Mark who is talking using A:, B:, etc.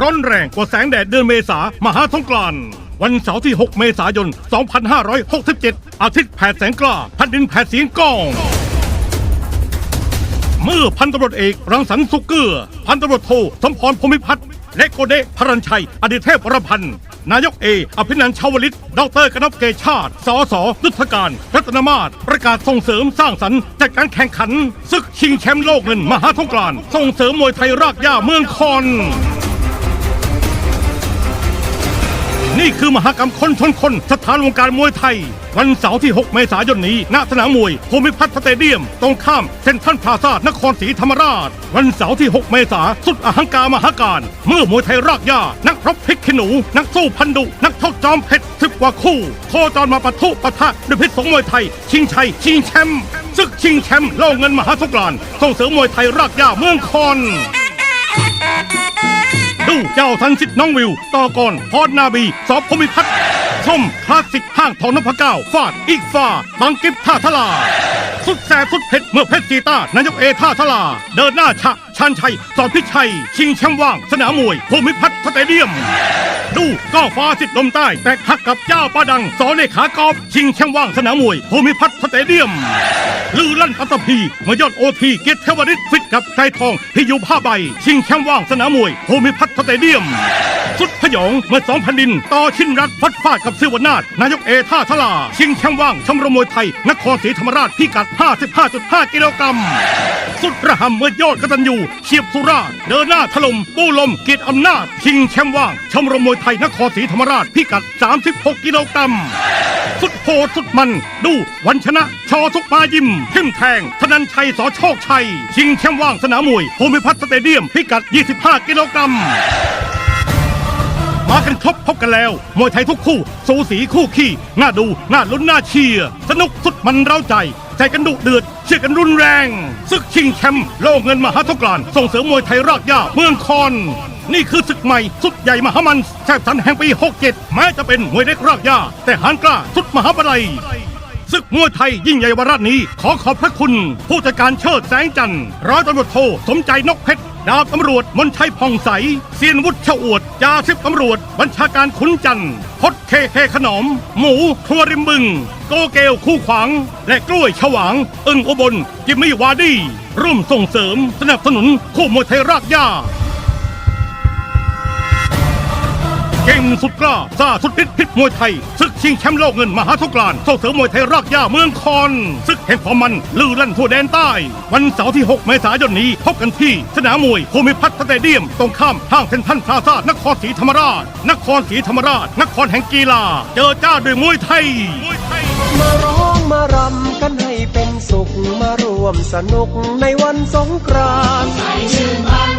A: ร้อนแรงกว่าแสงแดดเดือนเมษามหาสงกรานต์วันเสาร์ที่ 6 เมษายน 2567 อาทิตย์แผดแสงกล้าแผ่นดินแผดเสียงก้องเมื่อพันตำรวจเอกรังสรรค์สุกเกื้อพันตำรวจโทสมพรพรมิพัฒน์และโกเดพรัญชัย อดีตเทพวรพันธ์ นายกเอ อภินันท์ชาวลิตดรกนพเกชาติสอสอยุทธการ รัตนมาศประกาศส่งเสริมสร้างสรรค์จัดการแข่งขันศึกชิงแชมป์โลกเงินมหาสงกรานต์ส่งเสริมมวยไทยรากหญ้าเมืองคอน นี่คือมหากรรมคนชนคน สถานวงการมวยไทย วันเสาร์ที่ 6 เมษายนนี้ ณ สนามมวยภูมิพัฒน์สเตเดียม ตรงข้ามเซ็นทรัลพลาซานครศรีธรรมราช วันเสาร์ที่ 6 เมษาสุดอหังการมหาการ เมื่อมวยไทยรากหญ้านักรบพิกขี้หนู นักสู้พันดุ นักทอกจอมเพชรสิบกว่าคู่ โคจรมาปะทุปะทะด้วยพิษสงมวยไทย ชิงชัย ชิงแชมป์ศึกชิงแชมป์โลกเงินมหาสงกรานต์ส่งเสริมมวยไทยรากหญ้าเมืองคอน ดูเจ้าทันสิทธิ์น้องวิว ต่อกรพรนาบี สอบพมิพัฒน์ชมคลาสสิกห้างทองนพเก้าฟาดอีกฟาบังกิฟท่าทลา สุดแสบสุดเผ็ดเมื่อเพชรซีตานายกเอท่าทลา เดินหน้าฉะ ชันชัยสอนพิชัย ชิงแชมป์ว่าง สนามมวยภูมิพัฒน์สเตเดียม ดูก้อฟ้าสิทธิ์ลมใต้ แตกหักกับเจ้าป้าดัง สอนเลขากอบชิงแชมป์ว่างสนามมวยภูมิพัฒน์สเตเดียมลือลั่นปัตตภีเมื่อยอดโอทีเกตเทวริตฟิตกับใจทองพิยุผ้าใบ ชิงแชมป์ว่างสนามมวยภูมิพัฒน์สเตเดียม สุดพยองเมื่อสองแผ่นดิน ต่อชินรัฐฟัดฟาดกับซิวนาถนายกเอท่าทลา ชิงแชมป์ว่างชมรมมวยไทย นครศรีธรรมราชพิกัด 55.5 กิโลกรัม สุดระหำเมื่อยอดกตัญญูเฉียบสุรา เดินหน้าถล่มปูลมเกียรติอำนาจชิงแชมป์ว่างชมรมมวยไทยนครศรีธรรมราชพิกัด 36 กิโลกรัมสุดโหดสุดมัน ดูวันชนะ ชอทุกปายิมทิมแทง ธนันชัยสอโชคชัย ชิงแชมป์ว่างสนามมวยภูมิพัฒน์สเตเดียมพิกัด 25 กิโลกรัม มากันครบพบกันแล้ว มวยไทยทุกคู่ สูสีคู่ขี้น่าดู น่าลุ้นน่าเชียร์ สนุกสุดมันเร้าใจ ใจกันดุเดือด เชียร์กันรุนแรงศึกชิงแชมป์โลกเงินมหาสงกราน ส่งเสริมมวยไทยรากหญ้าเมืองคอน นี่คือศึกใหม่ สุดใหญ่มหามันแทบสันแห่งปี 67 แม้จะเป็นมวยเล็กรากหญ้าแต่หานกล้าสุดมหาบลัยศึกมวยไทยยิ่งใหญ่วาระนี้ ขอขอบพระคุณ ผู้จัดการเชิดแสงจันทร์ร้อยตำรวจโทสมใจนกเพชร ดาบตำรวจมนชัยผ่องใสเซียนวุฒิเฉาอวดจ่าสิบตำรวจ บัญชาการขุนจันทร์พดเคเคขนอม หมูครัวริมบึง โกเกลคู่ขวาง และกล้วยฉวาง อึ่งอุบลจิมมี่วาดี้ร่วมส่งเสริม สนับสนุนคู่มวยไทยรากหญ้า ก่งสุดกล้าซาสุดฤทธิ์พิษมวยไทยศึกชิงแชมป์โลกเงินมหาสงกรานต์ส่งเสริมมวยไทยรากหญ้าเมืองคอนศึกแห่งความมันลือลั่นทั่วแดนใต้ วันเสาร์ที่ 6 เมษายนนี้พบกันที่ สนามมวยภูมิพัฒน์สเตเดียม ตรงข้ามห้างเซ็นทรัลพลาซ่านครศรีธรรมราช นครศรีธรรมราช นครแห่งกีฬา เจอจ้าด้วยมวยไทยมวยไทย
B: มาร้องมารำกันให้เป็นสุขมารวมสนุกในวันสงกรานต์
C: ใส่ชื่นบ